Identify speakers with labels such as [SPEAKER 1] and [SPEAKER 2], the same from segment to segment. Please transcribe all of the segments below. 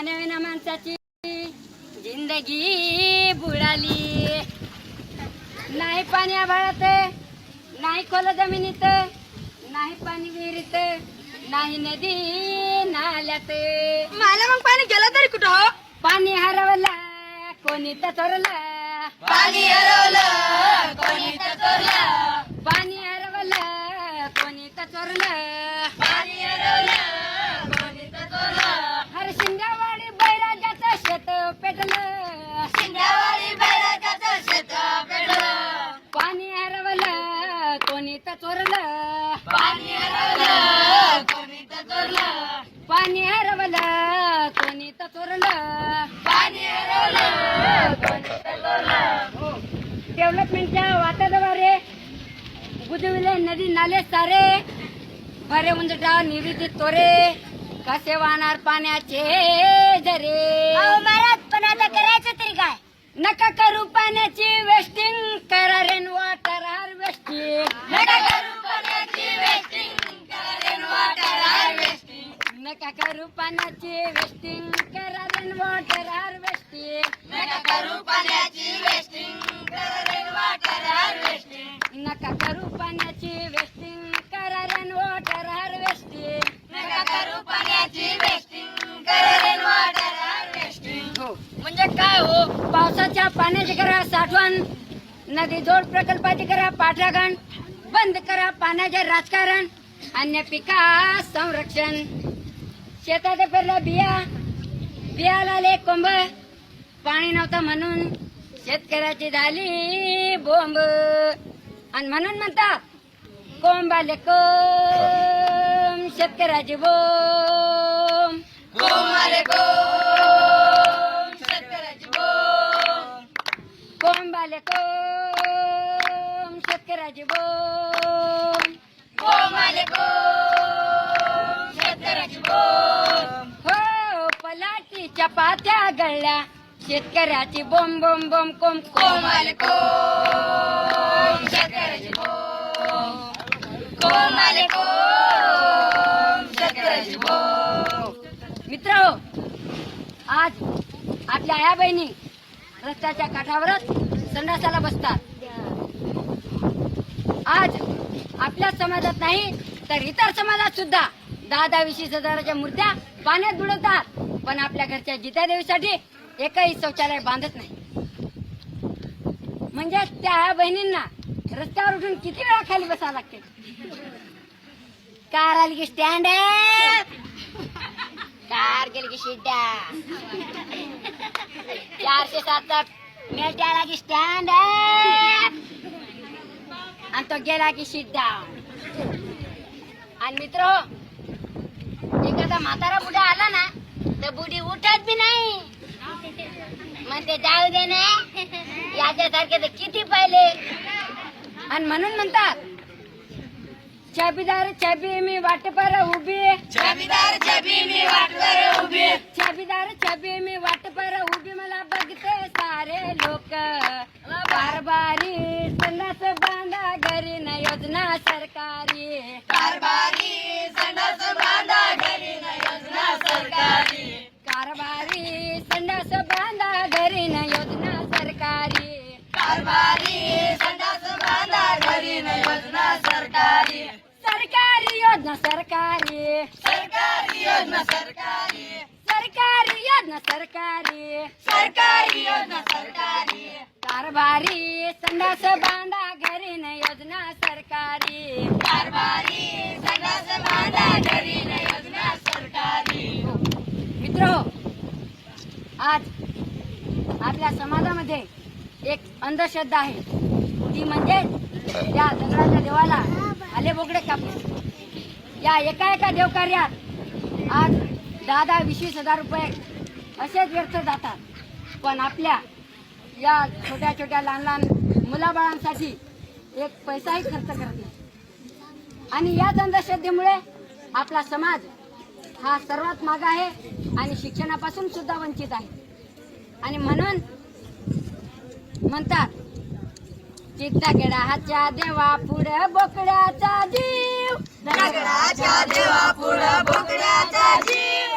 [SPEAKER 1] पाण्याविना माणसाची जिंदगी बुडाली. नाही पाणी आभाळात नाही खोल जमिनीत नाही पाणी विहिरीत नाही नदी नाल्यात.
[SPEAKER 2] मला मग पाणी गेलं तरी कुठं हो?
[SPEAKER 1] पाणी हरवलं कोणी तर चोरलं.
[SPEAKER 2] पाणी हरवलं कोणी तर चोरलं.
[SPEAKER 1] पाणी हरवलं कोणी तर चोरलं
[SPEAKER 2] पाणी हरवलं कोणी तर चोरलं
[SPEAKER 1] हर शिंगावाडी बैराजाचं शेत पेटलं
[SPEAKER 2] शिंद्यावाडी बैराजाचं शेत पेटलं
[SPEAKER 1] पाणी हरवलं कोणी तर चोरलं.
[SPEAKER 2] पाणी हरवलं कोणी तर चोरलं.
[SPEAKER 1] पाणी हरवलं कोणी तर चोरलं.
[SPEAKER 2] पाणी हरवलं कोणी तर चोरलं
[SPEAKER 1] डेव्हलपमेंटच्या वाताद्वारे बुजविले नदी नाले सारे. भरे उंदटा निविती तोरे. कसे वाहणार पाण्याचे जरे
[SPEAKER 2] महाराज पण आता करायचं तरी काय?
[SPEAKER 1] नका करू पाण्याची वेस्टिंग करा रेन वॉटर
[SPEAKER 2] नका करू पाण्याची वेस्टिंग करा रेन वॉटर हार्वेस्टिंग
[SPEAKER 1] नका करू पाण्याची वेस्टिंग करा रेन वॉटर हार्वेस्टिंग
[SPEAKER 2] नका करू पाण्याची वेस्टिंग करा रेन वॉटर हार्वेस्टिंग
[SPEAKER 1] नका करू पाण्याची वेस्टिंग करा रेन वॉटर हार्वेस्टिंग हो.
[SPEAKER 2] म्हणजे काय हो?
[SPEAKER 1] पावसाच्या पाण्याची करा साठवण नदी जोड प्रकल्पाची करा पाठराखण बंद करा पाण्याचे राजकारण अन्य पिका संरक्षण. शेतात पेरलं बिया बियाला आले कोंब. पाणी नव्हतं म्हणून शेतकऱ्याची झाली बोंब. आणि म्हणून म्हणतात कोंबाले कोंब शेतकऱ्याची बोंब
[SPEAKER 2] कोमाले कोम शेतकऱ्याची बोम
[SPEAKER 1] कोंबाले कोंब शेतकऱ्याची बोंब
[SPEAKER 2] कोमाले कोम शेतकऱ्याची बोम
[SPEAKER 1] हो पात्या गळल्या शेतकऱ्याची
[SPEAKER 2] कोमाले कोम शेतकऱ्याची बोम कोमाले कोम शेतकऱ्याची बोम
[SPEAKER 1] मित्र आज आपल्या आया बहिणी रस्त्याच्या काठावरच संडासाला बसतात. आज आपल्या समाजात नाही तर इतर समाजात सुद्धा दहा दहा वीस हजाराच्या मूर्त्या पाण्यात बुडवतात. पण आपल्या घरच्या जित्या देवीसाठी एकही शौचालय बांधत नाही. म्हणजे त्या बहिणींना रस्त्यावर उठून किती वेळा खाली बसावं लागते? कार आली की स्टँड कार गेली की शिड्या चारशे सात मेट आला की स्टँड आणि तो गेला की शिड्डा आणि मित्र एखादा म्हातारा पुढे आला ना तर बुडी उठत बी नाही. मग ते जाऊ दे ना. याच्यासारखे तर किती पाहिले. आणि म्हणून म्हणतात चाबीदार चाबी मी वाट पर उभी
[SPEAKER 2] जमीदार जबी मी वाटवर उभी
[SPEAKER 1] चाबीदार चाबी मी वाट पर उभी मला बघते सारे लोक कारभारी संडास बांधा घरी न योजना सरकारी.
[SPEAKER 2] कारभारी संडास बांधा घरी न योजना सरकारी.
[SPEAKER 1] कारभारी संडास बांधा घरी न योजना सरकारी.
[SPEAKER 2] कारभारी संडास बांधा घरी न योजना सरकारी.
[SPEAKER 1] सरकारी योजना सरकारी.
[SPEAKER 2] सरकारी योजना सरकारी.
[SPEAKER 1] सरकारी योजना सरकारी.
[SPEAKER 2] सरकारी योजना सरकारी.
[SPEAKER 1] कारभारी संडास बांधा घरी न योजना सरकारी.
[SPEAKER 2] कारभारी संडास बांधा घरी न योजना सरकारी.
[SPEAKER 1] मित्र आज आपल्या समाजामध्ये एक अंधश्रद्धा आहे. ती म्हणजे त्या दगडाच्या देवाला आले बोकडे कापले या एका एका देवकार्यात आज दहा दहा वीस वीस हजार रुपये असेच व्यर्थ जातात. पण आपल्या या छोट्या छोट्या लहान लहान मुलाबाळांसाठी एक पैसाही खर्च करत नाही. आणि याच अंधश्रद्धेमुळे आपला समाज हा सर्वात माग आहे आणि शिक्षणापासून सुद्धा वंचित आहे. आणि म्हणून म्हणतात चित्ता हाच्या देवा पुढे बोकड्याचा जीव.
[SPEAKER 2] देवा पुढे बोकड्याचा जीव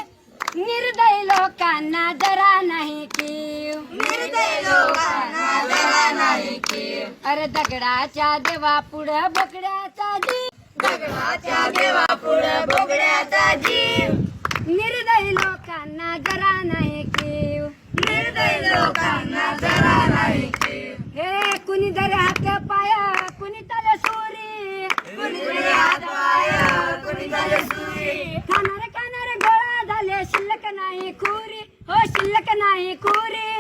[SPEAKER 1] निर्दय लोकांना जरा नाही कीव
[SPEAKER 2] निर्दय लोकांना जरा नाही कीव
[SPEAKER 1] अरे दगडाच्या देवा पुढं बकड्याचा जीव.
[SPEAKER 2] दगडाच्या देवा पुढं बोगड्याचा जीव.
[SPEAKER 1] निर्दय लोकांना जरा नाही कीव.
[SPEAKER 2] निर्दय लोकांना जरा नाही कीव.
[SPEAKER 1] हे कुणी धरे हात पाया कुणी तले सुरी.
[SPEAKER 2] हात पाया कुणी झाले सुरी.
[SPEAKER 1] खाणारे खाणारे गोळा झाले शिल्लक नाही खुरी. हो शिल्लक नाही खुरी.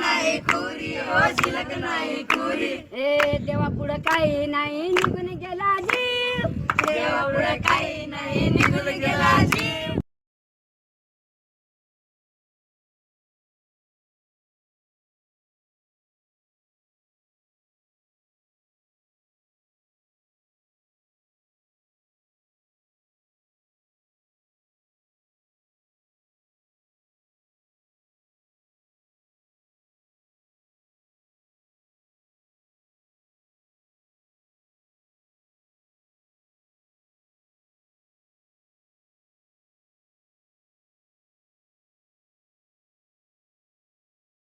[SPEAKER 2] नाही खुरी हो शिलक नाही खुरी
[SPEAKER 1] ए देवा पुढं काही नाही निघून गेला जीव.
[SPEAKER 2] देवा पुढे काही नाही निघून गेला जीव.